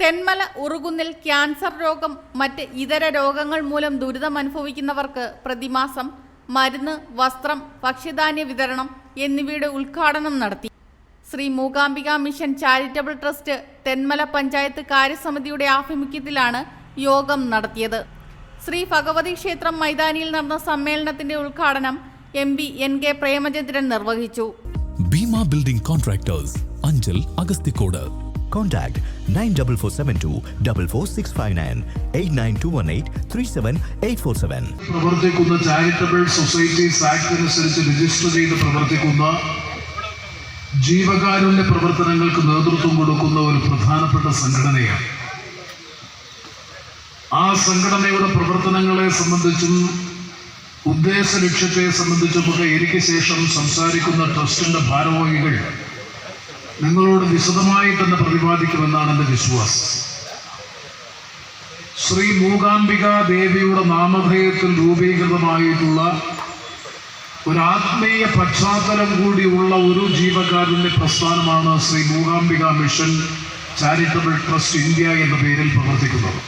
Thenmala ഉറുകുന്നിൽ cancer രോഗം മറ്റ് ഇതര രോഗങ്ങൾ മൂലം ദുരിതം അനുഭവിക്കുന്നവർക്ക് പ്രതിമാസം മരുന്ന് വസ്ത്രം ഭക്ഷ്യധാന്യ വിതരണം എന്നിവയുടെ ഉദ്ഘാടനം നടത്തി. Shri Mookambika mission charitable trust Thenmala panchayat കാര്യസമിതിയുടെ ആഭിമുഖ്യത്തിലാണ് യോഗം നടത്തിയത്. ശ്രീ ഭഗവതി ക്ഷേത്രം മൈതാനിയിൽ നടന്ന സമ്മേളനത്തിന്റെ ഉദ്ഘാടനം M P N K Premachandran നിർവഹിച്ചു. Bhima building contractors Anchal Agasthikode Contact 94472 44659 89218 37847. പ്രവർത്തിക്കുന്ന ചാരിറ്റബിൾ സൊസൈറ്റീസ് ആക്ട് അനുസരിച്ച് രജിസ്റ്റർ ചെയ്ത് പ്രവർത്തിക്കുന്ന ജീവകാരുണ്യ പ്രവർത്തനങ്ങൾക്ക് നേതൃത്വം കൊടുക്കുന്ന ഒരു പ്രധാനപ്പെട്ട സംഘടനയാണ് ആ സംഘടനയുടെ പ്രവർത്തനങ്ങളെ സംബന്ധിച്ചും ഉദ്ദേശ ലക്ഷ്യത്തെ സംബന്ധിച്ചുമൊക്കെ എനിക്ക് ശേഷം സംസാരിക്കുന്ന ട്രസ്റ്റിന്റെ ഭാരവാഹികൾ നിങ്ങളോട് വിശദമായി തന്നെ പ്രതിപാദിക്കുമെന്നാണ് എന്റെ വിശ്വാസം. ശ്രീ മൂകാംബിക ദേവിയുടെ നാമധേയത്തിൽ രൂപീകൃതമായിട്ടുള്ള ഒരു ആത്മീയ പശ്ചാത്തലം കൂടിയുള്ള ഒരു ജീവകാരുണ്യ പ്രസ്ഥാനമാണ് Shri Mookambika mission charitable trust India എന്ന പേരിൽ പ്രവർത്തിക്കുന്നത്.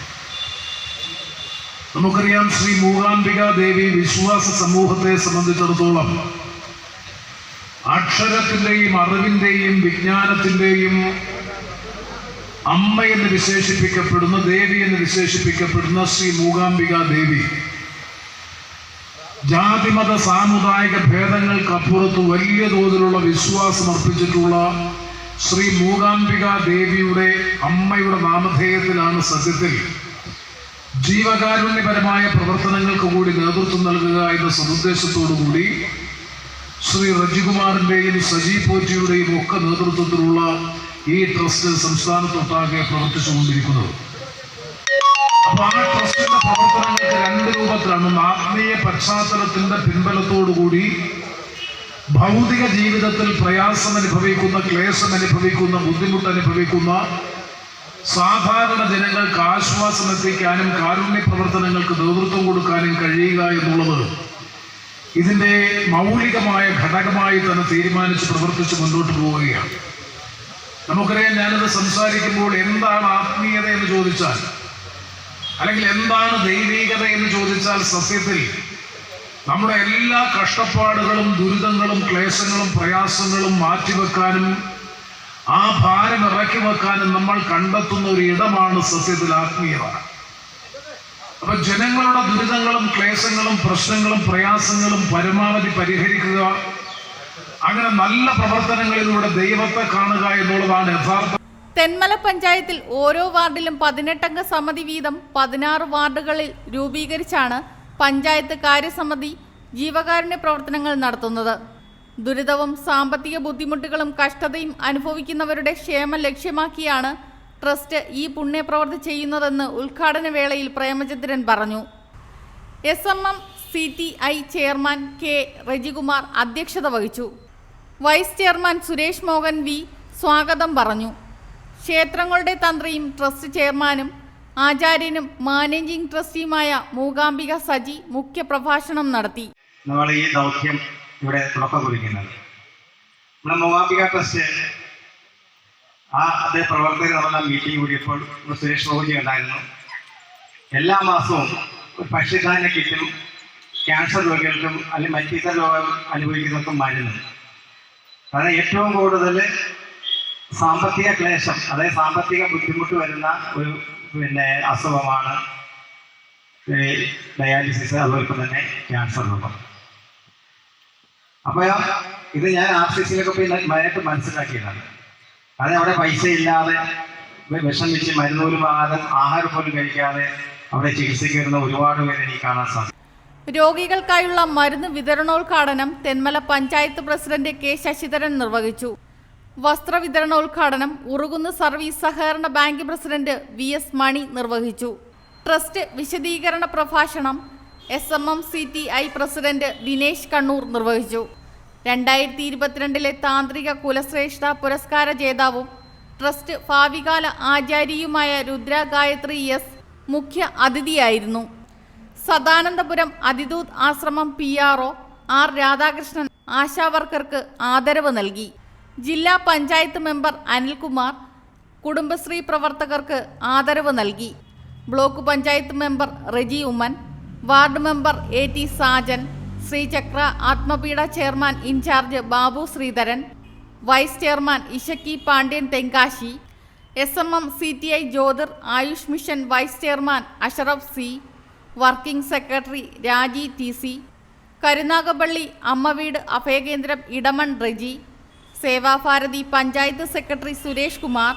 നമുക്കറിയാം ശ്രീ മൂകാംബിക ദേവി വിശ്വാസ സമൂഹത്തെ സംബന്ധിച്ചിടത്തോളം അക്ഷരത്തിന്റെയും അറിവിന്റെയും വിജ്ഞാനത്തിന്റെയും അമ്മ എന്ന് വിശേഷിപ്പിക്കപ്പെടുന്ന ദേവി എന്ന് വിശേഷിപ്പിക്കപ്പെടുന്ന ശ്രീ മൂകാംബിക ദേവി. ജാതിമത സാമുദായിക ഭേദങ്ങൾക്കപ്പുറത്ത് വലിയ തോതിലുള്ള വിശ്വാസം അർപ്പിച്ചിട്ടുള്ള ശ്രീ മൂകാംബിക ദേവിയുടെ അമ്മയുടെ നാമധേയത്തിലാണ് സത്യത്തിൽ ജീവകാരുണ്യപരമായ പ്രവർത്തനങ്ങൾക്ക് കൂടി നേതൃത്വം നൽകുക എന്ന സതുദ്ദേശത്തോടു കൂടി ശ്രീ റജികുമാറിന്റെയും സജി പോറ്റിയുടെയും ഒക്കെ നേതൃത്വത്തിലുള്ള ഈ ട്രസ്റ്റ് സംസ്ഥാനത്തൊട്ടാകെ പ്രവർത്തിച്ചുകൊണ്ടിരിക്കുന്നത്. അപ്പൊ ആ ട്രസ്റ്റിന്റെ പ്രവർത്തനങ്ങൾക്ക് രണ്ട് രൂപത്തിലാണ് ഒന്ന് ആത്മീയ പശ്ചാത്തലത്തിന്റെ പിൻബലത്തോടുകൂടി ഭൗതിക ജീവിതത്തിൽ പ്രയാസം അനുഭവിക്കുന്ന ക്ലേശം അനുഭവിക്കുന്ന ബുദ്ധിമുട്ട് അനുഭവിക്കുന്ന സാധാരണ ജനങ്ങൾക്ക് ആശ്വാസം എത്തിക്കാനും കാരുണ്യ പ്രവർത്തനങ്ങൾക്ക് നേതൃത്വം കൊടുക്കാനും കഴിയുക എന്നുള്ളത് ഇതിന്റെ മൗലികമായ ഘടകമായി തന്നെ തീരുമാനിച്ച് പ്രവർത്തിച്ച് മുന്നോട്ട് പോവുകയാണ്. നമുക്കറിയാം ഞാനത് സംസാരിക്കുമ്പോൾ എന്താണ് ആത്മീയത എന്ന് ചോദിച്ചാൽ അല്ലെങ്കിൽ എന്താണ് ദൈവീകത എന്ന് ചോദിച്ചാൽ സത്യത്തിൽ നമ്മുടെ എല്ലാ കഷ്ടപ്പാടുകളും ദുരിതങ്ങളും ക്ലേശങ്ങളും പ്രയാസങ്ങളും മാറ്റിവെക്കാനും ആ ഭാരം ഇറക്കി വെക്കാനും നമ്മൾ കണ്ടെത്തുന്ന ഒരു ഇടമാണ് സത്യത്തിൽ ആത്മീയത. അപ്പൊ ജനങ്ങളുടെ ദുരിതങ്ങളും ക്ലേശങ്ങളും പ്രശ്നങ്ങളും പ്രയാസങ്ങളും പരമാവധി പരിഹരിക്കുക. അങ്ങനെ നല്ല പ്രവർത്തനങ്ങളിലൂടെ ദൈവത്തെ കാണുക എന്നുള്ളതാണ് യഥാർത്ഥ തെന്മല പഞ്ചായത്തിൽ ഓരോ വാർഡിലും പതിനെട്ടംഗ സമിതി വീതം പതിനാറ് വാർഡുകളിൽ രൂപീകരിച്ചാണ് പഞ്ചായത്ത് കാര്യസമിതി ജീവകാരുണ്യ പ്രവർത്തനങ്ങൾ നടത്തുന്നത്. ദുരിതവും സാമ്പത്തിക ബുദ്ധിമുട്ടുകളും കഷ്ടതയും അനുഭവിക്കുന്നവരുടെ ക്ഷേമം ലക്ഷ്യമാക്കിയാണ് ട്രസ്റ്റ് ഈ പുണ്യപ്രവൃത്തി ചെയ്യുന്നതെന്ന് ഉദ്ഘാടന വേളയിൽ പ്രേമചന്ദ്രൻ പറഞ്ഞു. S M M C T I chairman K Rajikumar അധ്യക്ഷത വഹിച്ചു. Vice chairman Suresh Mohan V സ്വാഗതം പറഞ്ഞു. ക്ഷേത്രങ്ങളുടെ തന്ത്രിയും ട്രസ്റ്റ് ചെയർമാനും ആചാര്യനും മാനേജിംഗ് ട്രസ്റ്റിയുമായ മൂകാംബിക സജി മുഖ്യപ്രഭാഷണം നടത്തി. നമ്മൾ ഈ ദൗത്യം ഇവിടെ തുടക്കം കുറിക്കുന്നത്. നമ്മുടെ മൂകാംബിക ട്രസ്റ്റ് ആ അതേ പ്രവർത്തകർ നടന്ന മീറ്റിംഗ് കൂടിയപ്പോൾ സുരേഷ് ബാബുജി ഉണ്ടായിരുന്നു. എല്ലാ മാസവും ഒരു പക്ഷിധാന കിറ്റും ക്യാൻസർ രോഗികൾക്കും അല്ലെങ്കിൽ മറ്റിതര രോഗം അനുഭവിക്കുന്നവർക്കും മരുന്ന്. കാരണം ഏറ്റവും കൂടുതൽ സാമ്പത്തിക ക്ലേശം അതായത് സാമ്പത്തിക ബുദ്ധിമുട്ട് വരുന്ന ഒരു പിന്നെ അസുഖമാണ് ഡയാലിസിസ് അതുപോലെ തന്നെ ക്യാൻസർ രോഗം. അപ്പോൾ ഇത് ഞാൻ ആർ സി സിയിലൊക്കെ പോയി മനസ്സിലാക്കിയതാണ്. അവിടെ പൈസ ഇല്ലാതെ വിഷം വിഷമിച്ച് മരുന്ന് പോലും വാങ്ങാതെ ആഹാരം പോലും കഴിക്കാതെ അവിടെ ചികിത്സയ്ക്ക് വരുന്ന ഒരുപാട് പേരെ എനിക്ക് കാണാൻ സാധിക്കും. രോഗികൾക്കായുള്ള മരുന്ന് വിതരണോദ്ഘാടനം തെന്മല പഞ്ചായത്ത് പ്രസിഡന്റ് കെ ശശിധരൻ നിർവഹിച്ചു. വസ്ത്ര വസ്ത്രവിതരണോദ്ഘാടനം ഉറുകുന്ന് സർവീസ് സഹകരണ bank president V S Mani നിർവഹിച്ചു. ട്രസ്റ്റ് വിശദീകരണ പ്രഭാഷണം S M M C T I president Dinesh Kannur നിർവഹിച്ചു. രണ്ടായിരത്തി ഇരുപത്തിരണ്ടിലെ താന്ത്രിക കുലശ്രേഷ്ഠ പുരസ്കാര ജേതാവും ട്രസ്റ്റ് ഭാവികാല ആചാര്യയുമായ രുദ്ര ഗായത്രി എസ് മുഖ്യ അതിഥിയായിരുന്നു. സദാനന്ദപുരം അതിദൂത് ആശ്രമം പി ആർ ആർ രാധാകൃഷ്ണൻ ആശാവർക്കർക്ക് ആദരവ് നൽകി. ജില്ലാ പഞ്ചായത്ത് മെമ്പർ അനിൽകുമാർ കുടുംബശ്രീ പ്രവർത്തകർക്ക് ആദരവ് നൽകി. Block panchayat member Reji Oommen ward member A T Sajan Sreechakra Athmapeeta chairman in charge Babu Sreedharan vice chairman Ishakki Pandian Tenkasi S M M C T I Jyothir Ayush mission vice chairman Ashraf C working secretary Raji T C Karunagappally അമ്മവീട് അഭയകേന്ദ്രം Edamon Reji Sevabharathi panchayat secretary Suresh Kumar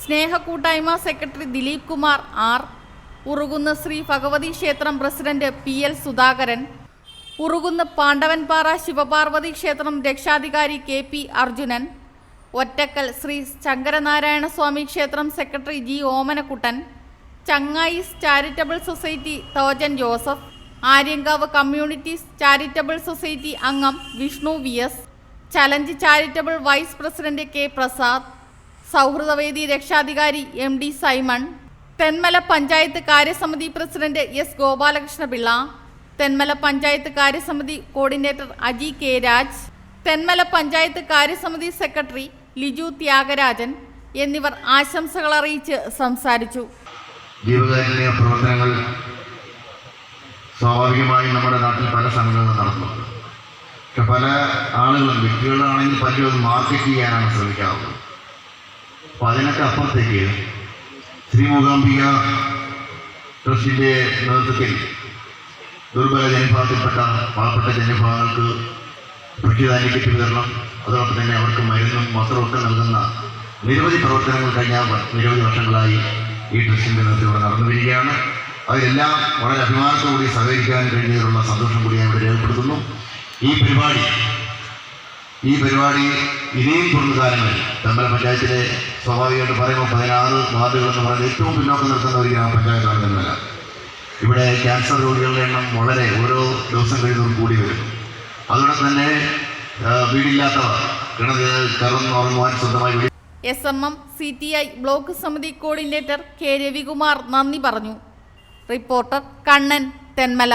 സ്നേഹക്കൂട്ടായ്മ secretary Dileep Kumar R Urukunnu Shri Bhagavathi ക്ഷേത്രം president P L Sudhakaran Urukunnu Pandavanpara Sivaparvathi ക്ഷേത്രം രക്ഷാധികാരി K P Arjunan Ottakkal Sree Sankaranarayana Swami ക്ഷേത്രം secretary G Omanakuttan Changayis charitable society Thojan Joseph Aryankavu communities charitable society അംഗം Vishnu V S challenge charitable vice president K Prasad സൗഹൃദവേദി രക്ഷാധികാരി M D Simon Thenmala panchayat കാര്യസമിതി president S Gopalakrishnapillai Thenmala panchayat കാര്യസമിതി coordinator Aji K Raj Thenmala panchayat കാര്യസമിതി secretary Liju Thyagarajan എന്നിവർ ആശംസകൾ അറിയിച്ച് സംസാരിച്ചു. പ്രവർത്തനങ്ങൾ സ്വാഭാവികമായും നമ്മുടെ നാട്ടിൽ പല സംഘടനകളും നടത്തുന്നുണ്ട് പക്ഷെ പല ആളുകളും വ്യക്തികളാണെങ്കിൽ പലരും മാർക്കറ്റ് ചെയ്യാനാണ് ശ്രമിക്കാറുള്ളത്. അപ്പോൾ അതിനൊക്കെ അപ്പുറത്തേക്ക് ശ്രീ മൂകാംബിക ട്രസ്റ്റിന്റെ നേതൃത്വത്തിൽ ദുർബല ജനവിഭാഗത്തിൽപ്പെട്ട പാവപ്പെട്ട ജനവിഭാഗങ്ങൾക്ക് ഭക്ഷ്യധാന്യ കിറ്റ് വിതരണം. അതോടൊപ്പം തന്നെ അവർക്ക് മരുന്നും വസ്ത്രമൊക്കെ നൽകുന്ന നിരവധി പ്രവർത്തനങ്ങൾ കഴിഞ്ഞ നിരവധി വർഷങ്ങളായി ഈ ട്രസ്റ്റിന്റെ നേതൃത്വം നടന്നു വരികയാണ് അതിലെല്ലാം വളരെ അഭിമാനത്തോടുകൂടി സഹകരിക്കാൻ കഴിഞ്ഞതിലുള്ള സന്തോഷം കൂടി ഞാൻ ഇവിടെ രേഖപ്പെടുത്തുന്നു. ഈ പരിപാടി ഈ പരിപാടി ഇനിയും തുടർന്ന് കാലങ്ങളിൽ തമ്പല പഞ്ചായത്തിലെ സ്വാഭാവികമായിട്ട് പറയുമ്പോൾ പതിനാറ് വാർഡുകൾ എന്ന് പറയുന്നത് ഏറ്റവും പിന്നോക്കം നിൽക്കുന്ന ഒരു ഗ്രാമപഞ്ചായത്താണ് തെന്മല. ഇവിടെ ക്യാൻസർ രോഗികളുടെ എണ്ണം വളരെ ഓരോ ദിവസം കഴിയുന്നതും കൂടി വരും. അതോടൊപ്പം തന്നെ വീടില്ലാത്തവർ കിണറ് കറന്നുറങ്ങുവാൻ സ്വന്തമായി S M M C T I block സമിതി കോർഡിനേറ്റർ കെ രവികുമാർ നന്ദി പറഞ്ഞു. Reporter Kannan Thenmala.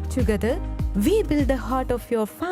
Together, we build the heart of your family.